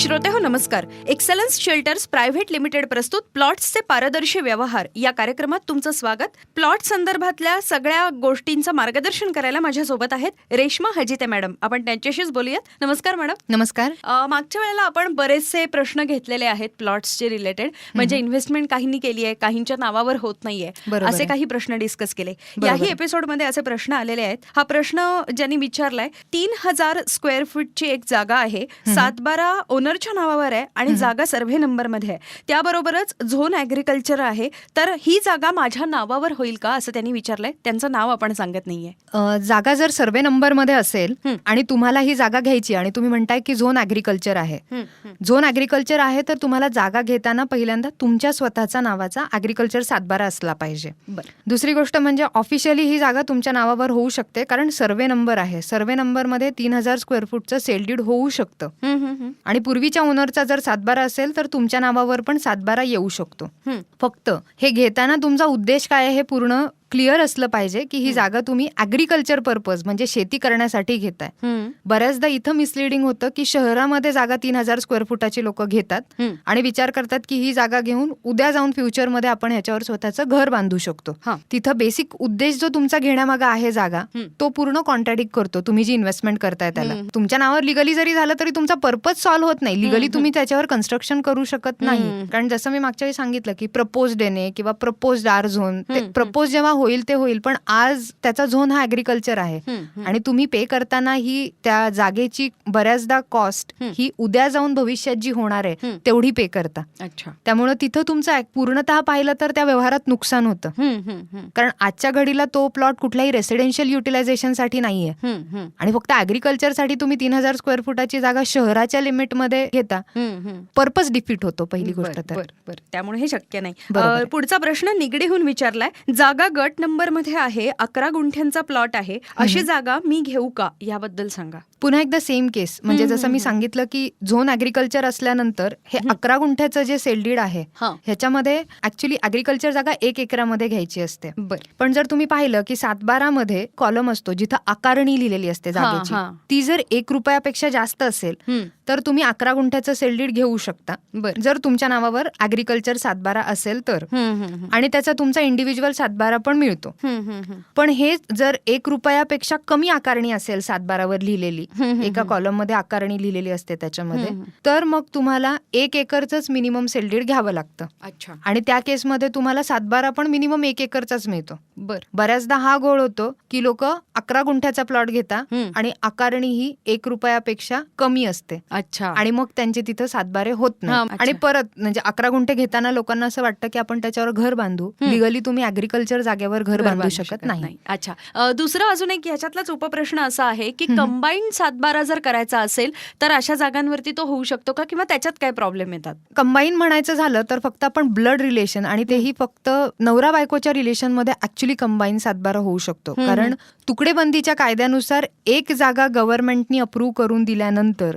श्रोते हो नमस्कार. एक्सलन्स शेल्टर्स प्रायव्हेट लिमिटेड प्रस्तुत प्लॉट्सचे पारदर्शी व्यवहार. या कार्यक्रमात तुमचं स्वागत. प्लॉट संदर्भातल्या सगळ्या गोष्टींचं मार्गदर्शन करायला माझ्यासोबत आहेत रेश्मा हजिते मॅडम. आपण त्यांच्याशीच बोलूयात. नमस्कार मॅडम. नमस्कार. मागच्या वेळेला आपण बरेचसे प्रश्न घेतलेले आहेत प्लॉट्सचे रिलेटेड. म्हणजे इन्व्हेस्टमेंट काहींनी केली आहे काहींच्या नावावर होत नाहीये. असे. काही प्रश्न डिस्कस केले. याही. एपिसोडमध्ये असे प्रश्न आलेले आहेत. हा प्रश्न ज्यांनी विचारलाय तीन हजार स्क्वेअर फूटची एक जागा आहे. सातबारा ओनरच्या नावावर आहे आणि जागा सर्व्हे नंबरमध्ये आहे. त्याबरोबरच झोन ऍग्रिकल्चर आहे. तर ही जागा माझ्या नावावर होईल का असं त्यांनी विचारलंय. त्यांचं नाव आपण सांगत नाहीये. जागा जर सर्वे नंबरमध्ये असेल. आणि तुम्हाला ही जागा घ्यायची आणि तुम्ही म्हणताय की झोन ऍग्रिकल्चर आहे. झोन ऍग्रिकल्चर आहे तर तुम्हाला जागा घेताना पहिल्यांदा तुमच्या स्वतःचा नावाचा ऍग्रिकल्चर सातबारा असला पाहिजे. दुसरी गोष्ट म्हणजे ऑफिशियली ही जागा तुमच्या नावावर होऊ शकते कारण सर्वे नंबर आहे. सर्वे नंबरमध्ये तीन हजार स्क्वेअर फूटचं सेल डीड होऊ शकतं. आणि पूर्वीच्या ओनरचा जर सातबारा असेल तर तुमच्या नावावर पण सातबारा येऊ शकतो. फक्त हे घेताना तुमचा उद्देश काय आहे हे पूर्ण क्लिअर असलं पाहिजे की ही जागा तुम्ही ऍग्रिकल्चर पर्पज म्हणजे शेती करण्यासाठी घेताय. बऱ्याचदा इथं मिसलिडिंग होतं की शहरामध्ये जागा तीन हजार स्क्वेअर फुटाची लोक घेतात. आणि विचार करतात की ही जागा घेऊन उद्या जाऊन फ्युचरमध्ये आपण ह्याच्यावर स्वतःचं घर बांधू शकतो हा. तिथं बेसिक उद्देश जो तुमचा घेण्यामागा आहे जागा. तो पूर्ण कॉन्ट्रॅडिक्ट करतो तुम्ही जी इन्व्हेस्टमेंट करताय त्याला. तुमच्या नावावर लिगली जरी झालं तरी तुमचा पर्पज सॉल्व्ह होत नाही लिगली. तुम्ही त्याच्यावर कन्स्ट्रक्शन करू शकत नाही. कारण जसं मी मागच्या वेळी सांगितलं की प्रपोज देणे किंवा प्रपोज आर झोन. प्रपोज जेव्हा होईल ते होईल पण आज त्याचा झोन हा ऍग्रिकल्चर आहे. आणि तुम्ही पे करताना ही त्या जागेची बऱ्याचदा कॉस्ट. ही उद्या जाऊन भविष्यात जी होणार आहे. तेवढी पे करता अच्छा त्यामुळे तिथं तुमचं पूर्णतः पाहिलं तर त्या व्यवहारात नुकसान होतं. कारण आजच्या घडीला तो प्लॉट कुठल्याही रेसिडेन्शियल युटिलायझेशनसाठी नाहीये हम्म, हम्म. आणि फक्त ऍग्रिकल्चरसाठी तुम्ही तीन हजार स्क्वेअर फुटाची जागा शहराच्या लिमिटमध्ये घेता. पर्पज डिफीट होतो पहिली गोष्ट तर. त्यामुळे हे शक्य नाही. पुढचा प्रश्न निगडीहून विचारलाय जागा गट नंबरमध्ये आहे अकरा गुंठ्यांचा प्लॉट आहे. अशी जागा मी घेऊ का? याबद्दल सांगा. पुन्हा एकदा सेम केस म्हणजे जसं मी. सांगितलं की झोन ऍग्रिकल्चर असल्यानंतर हे अकरा गुंठ्याचं जे सेलडीड आहे हा. ह्याच्यामध्ये ऍक्च्युली ऍग्रिकल्चर जागा एक एकरामध्ये घ्यायची असते. पण जर तुम्ही पाहिलं की सातबारामध्ये कॉलम असतो जिथं आकारणी लिहिलेली असते जागेची. ती जर एक रुपयापेक्षा जास्त असेल तर तुम्ही अकरा गुंठ्याचं सेलडीड घेऊ शकता. बर. जर तुमच्या नावावर ऍग्रिकल्चर सातबारा असेल तर. आणि त्याचा तुमचा इंडिव्हिज्युअल सातबारा पण मिळतो. पण हे जर एक रुपयापेक्षा कमी आकारणी असेल सातबारावर लिहिलेली एका. कॉलममध्ये आकारणी लिहिलेली असते त्याच्यामध्ये. तर मग तुम्हाला एक एकरच मिनिमम सेलडीड घ्यावं लागतं अच्छा आणि त्या केसमध्ये तुम्हाला सातबारा पण मिनिमम एक एकरचाच मिळतो बर बऱ्याचदा हा गोळ होतो की लोक अकरा गुंठ्याचा प्लॉट घेता. आणि आकारणी ही एक रुपयापेक्षा कमी असते अच्छा आणि मग त्यांचे तिथं सातबारे होत नाही. आणि परत म्हणजे अकरा गुंठे घेताना लोकांना असं वाटतं की आपण त्याच्यावर घर बांधू. लिगली तुम्ही अग्रिकल्चर जागेवर घर बांधू शकत नाही अच्छा दुसरं अजून एक ह्याच्यातलाच उपप्रश्न असा आहे की. कंबाईंड सातबारा जर करायचा असेल तर अशा जागांवरती तो होऊ शकतो का किंवा त्याच्यात काय प्रॉब्लेम येतात कंबाईन म्हणायचं झालं तर फक्त आपण ब्लड रिलेशन आणि तेही फक्त नवरा बायकोच्या रिलेशनमध्ये ऍक्च्युली कंबाईन सातबारा होऊ शकतो. कारण तुकडेबंदीच्या कायद्यानुसार एक जागा गव्हर्नमेंटनी अप्रूव्ह करून दिल्यानंतर.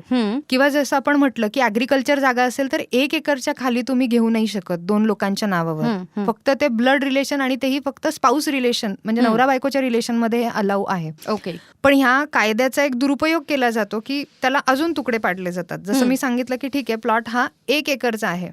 किंवा जसं आपण म्हटलं की अग्रिकल्चर जागा असेल तर एक एकरच्या खाली तुम्ही घेऊ नाही शकत दोन लोकांच्या नावावर. फक्त ते ब्लड रिलेशन आणि तेही फक्त स्पाऊस रिलेशन म्हणजे. नवरा बायकोच्या रिलेशनमध्ये अलाऊ आहे ओके पण ह्या कायद्याचा एक दुरुपयोग केला जातो की त्याला अजून तुकडे पाडले जातात जसं. मी सांगितलं की ठीक आहे प्लॉट हा एक एकरचा आहे.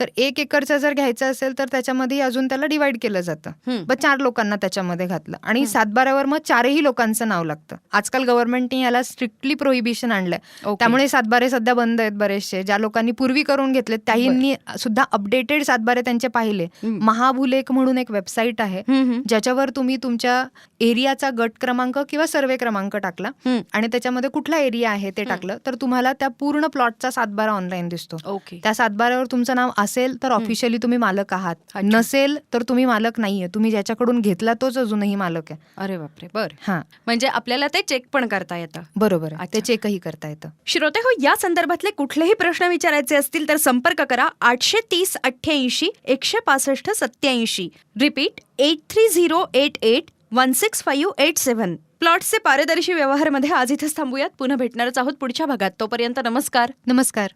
तर एक एकरचा जर घ्यायचा असेल तर त्याच्यामध्ये अजून त्याला डिवाइड केलं जातं. मग चार लोकांना त्याच्यामध्ये घातलं आणि हम्म. सातबाऱ्यावर मग चारही लोकांचं नाव लागतं. आजकाल गव्हर्नमेंटने याला स्ट्रिक्टली प्रोहिबिशन आणलंय. त्यामुळे सातबारे सध्या बंद आहेत बरेचसे. ज्या लोकांनी पूर्वी करून घेतले त्यांनी सुद्धा अपडेटेड सातबारे त्यांचे पाहिले. महाभुलेख म्हणून एक वेबसाईट आहे. ज्याच्यावर तुम्ही तुमच्या एरियाचा गट क्रमांक किंवा सर्वे क्रमांक टाकला. आणि त्याच्यामध्ये कुठला एरिया आहे ते. टाकलं तर तुम्हाला त्या पूर्ण प्लॉटचा सातबारा ऑनलाईन दिसतो. ओके त्या सातबाऱ्यावर तुमचं नाव असेल तर ऑफिशियली तुम्ही मालक आहात. नसेल तर तुम्ही मालक नाहीये. तुम्ही ज्याच्याकडून घेतला तोच अजूनही मालक आहे. अरे बापरे. बर. हा. म्हणजे आपल्याला ते चेक पण करता येतं. बरोबर. ते चेकही करता येतं. श्रोते हो या संदर्भातले कुठलेही प्रश्न विचारायचे असतील तर संपर्क करा आठशे तीस अठ्ठ्याऐंशी एकशे पासष्ट सत्याऐंशी repeat eight three zero eight eight one six five eight seven प्लॉट्सचे पारदर्शी व्यवहारमध्ये आज इथेच थांबूयात. पुन्हा भेटणारच आहोत पुढच्या भागात. तोपर्यंत नमस्कार. नमस्कार.